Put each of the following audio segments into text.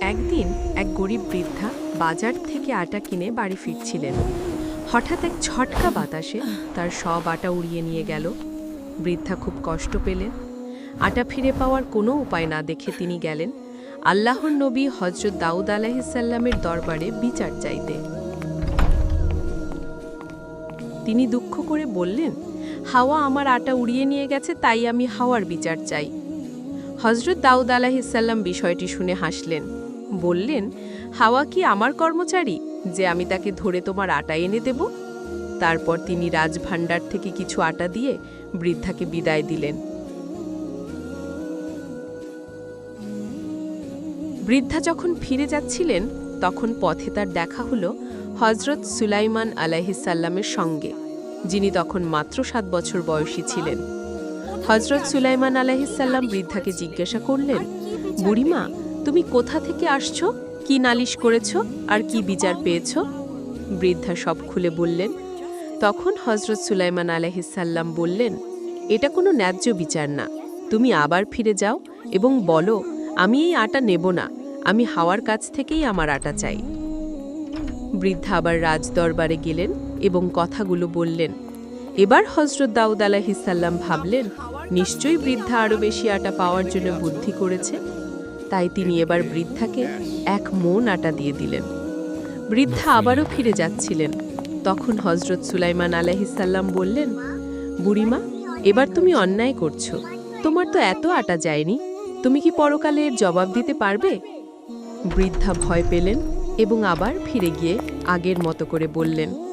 একদিন এক গরিব বৃদ্ধা বাজার থেকে আটা কিনে বাড়ি ফিরছিলেন। হঠাৎ এক ঝটকা বাতাসে তার সব আটা উড়িয়ে নিয়ে গেল। বৃদ্ধা খুব কষ্ট পেলেন। আটা ফিরে পাওয়ার কোনো উপায় না দেখে তিনি গেলেন আল্লাহর নবী হজরত দাউদ আলাহিসাল্লামের দরবারে বিচার চাইতে। তিনি দুঃখ করে বললেন, হাওয়া আমার আটা উড়িয়ে নিয়ে গেছে, তাই আমি হাওয়ার বিচার চাই। হজরত দাউদ আলাহিসাল্লাম বিষয়টি শুনে হাসলেন। বললেন, হাওয়া কি আমার কর্মচারী যে আমি তাকে ধরে তোমার আটা এনে দেব? তারপর তিনি রাজভাণ্ডার থেকে কিছু আটা দিয়ে বৃদ্ধাকে বিদায় দিলেন। বৃদ্ধা যখন ফিরে যাচ্ছিলেন, তখন পথে তার দেখা হলো হজরত সুলাইমান আলাহিসাল্লামের সঙ্গে, যিনি তখন মাত্র সাত বছর বয়সী ছিলেন। হজরত সুলাইমান আলাহিসাল্লাম বৃদ্ধাকে জিজ্ঞাসা করলেন, বুড়িমা, তুমি কোথা থেকে আসছো? কি নালিশ করেছ? আর কি বিচার পেয়েছ? বৃদ্ধা সব খুলে বললেন, তখন হজরত সুলাইমান আলাহিসাল্লাম বললেন, এটা কোনো ন্যায্য বিচার না। তুমি আবার ফিরে যাও এবং বলো, আমি এই আটা নেব না। আমি হাওয়ার কাছ থেকেই আমার আটা চাই। বৃদ্ধা আবার রাজদরবারে গেলেন এবং কথাগুলো বললেন এবার হজরত দাউদ আলাহিসাল্লাম ভাবলেন, নিশ্চয়ই বৃদ্ধা আরও বেশি আটা পাওয়ার জন্য বুদ্ধি করেছে। তাই তিনি এবার বৃদ্ধাকে এক মন আটা দিয়ে দিলেন। বৃদ্ধা আবারও ফিরে যাচ্ছিলেন। তখন হজরত সুলাইমান আলাহিসাল্লাম বললেন, বুড়িমা, এবার তুমি অন্যায় করছ। তোমার তো এত আটা যায়নি। তুমি কি পরকালে এর জবাব দিতে পারবে? বৃদ্ধা ভয় পেলেন এবং আবার ফিরে গিয়ে আগের মতো করে বললেন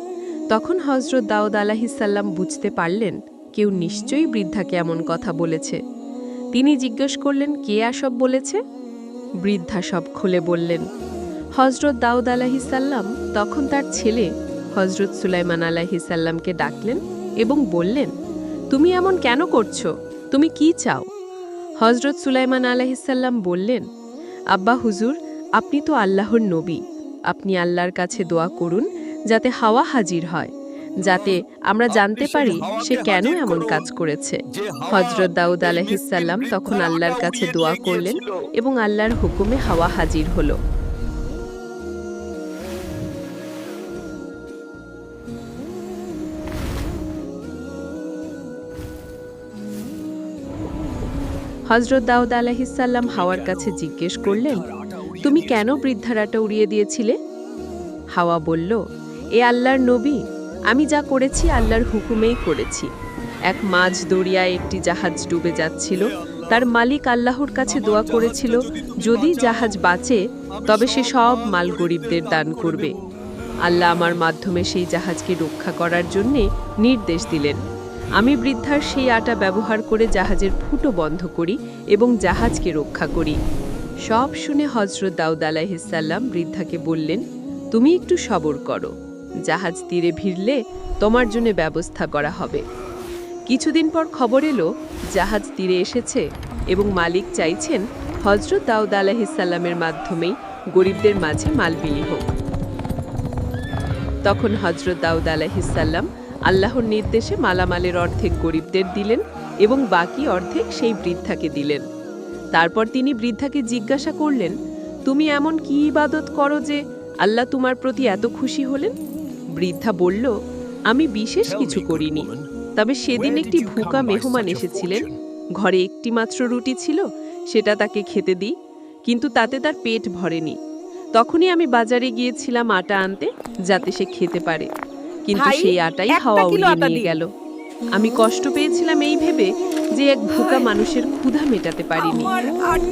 তখন হজরত দাউদ আলাহিসাল্লাম বুঝতে পারলেন, কেউ নিশ্চয়ই বৃদ্ধাকে এমন কথা বলেছে। তিনি জিজ্ঞেস করলেন, কে আসব বলেছে? বৃদ্ধা সব খুলে বললেন হজরত দাউদ আলাহিসাল্লাম তখন তার ছেলে হজরত সুলাইমান আলাহিসাল্লামকে ডাকলেন এবং বললেন, তুমি এমন কেন করছ? তুমি কি চাও? হজরত সুলাইমান আলাহিসাল্লাম বললেন, আব্বা হুজুর, আপনি তো আল্লাহর নবী। আপনি আল্লাহর কাছে দোয়া করুন যাতে হাওয়া হাজির হয় যাতে আমরা জানতে পারি সে কেন এমন কাজ করেছে। হজরত দাউদ আলহিসাল্লাম তখন আল্লাহর কাছে দোয়া করলেন এবং আল্লাহর হুকুমে হাওয়া হাজির হলো। হজরত দাউদ আলাহিসাল্লাম হাওয়ার কাছে জিজ্ঞেস করলেন তুমি কেন বৃদ্ধারাটা উড়িয়ে দিয়েছিলে? হাওয়া বলল এ আল্লাহর নবী, আমি যা করেছি আল্লাহর হুকুমেই করেছি। এক মাঝ দরিয়ায় একটি জাহাজ ডুবে যাচ্ছিল, তার মালিক আল্লাহর কাছে দোয়া করেছিল, যদি জাহাজ বাঁচে, তবে সে সব মাল গরিবদের দান করবে। আল্লাহ আমার মাধ্যমে সেই জাহাজকে রক্ষা করার জন্যে নির্দেশ দিলেন। আমি বৃদ্ধার সেই আটা ব্যবহার করে জাহাজের ফুটো বন্ধ করি এবং জাহাজকে রক্ষা করি। সব শুনে হজরত দাউদ আলাহিসাল্লাম বৃদ্ধাকে বললেন, তুমি একটু সবর করো। জাহাজ তীরে ভিড়লে তোমার জন্য ব্যবস্থা করা হবে। কিছুদিন পর খবর এলো, জাহাজ তীরে এসেছে এবং মালিক চাইছেন হজরত দাউদ আলাহিসাল্লামের মাধ্যমেই গরিবদের মাঝে মাল বিলি হোক। তখন হজরত দাউদ আলাহিসাল্লাম আল্লাহর নির্দেশে মালামালের অর্ধেক গরিবদের দিলেন এবং বাকি অর্ধেক সেই বৃদ্ধাকে দিলেন। তারপর তিনি বৃদ্ধাকে জিজ্ঞাসা করলেন, তুমি এমন কি ইবাদত করো যে আল্লাহ তোমার প্রতি এত খুশি হলেন? বৃদ্ধা বলল আমি বিশেষ কিছু করিনি। তবে সেদিন একটি ভুকা মেহমান এসেছিলেন। ঘরে একটি মাত্র রুটি ছিল সেটা তাকে খেতে দিই কিন্তু তাতে তার পেট ভরেনি। তখনই আমি বাজারে গিয়েছিলাম আটা আনতে যাতে সে খেতে পারে। কিন্তু সেই আটাই হাওয়া উড়িয়ে নিয়ে গেল। আমি কষ্ট পেয়েছিলাম এই ভেবে যে এক ভুকা মানুষের ক্ষুধা মেটাতে পারিনি।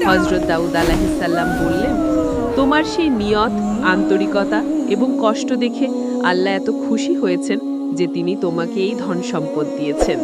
হজরত দাউদ আলাহিসাল্লাম বললেন তোমার সেই নিয়ত আন্তরিকতা এবং কষ্ট দেখে আল্লাহ এত খুশি হয়েছেন যে তিনি তোমাকে এই ধন সম্পদ দিয়েছেন।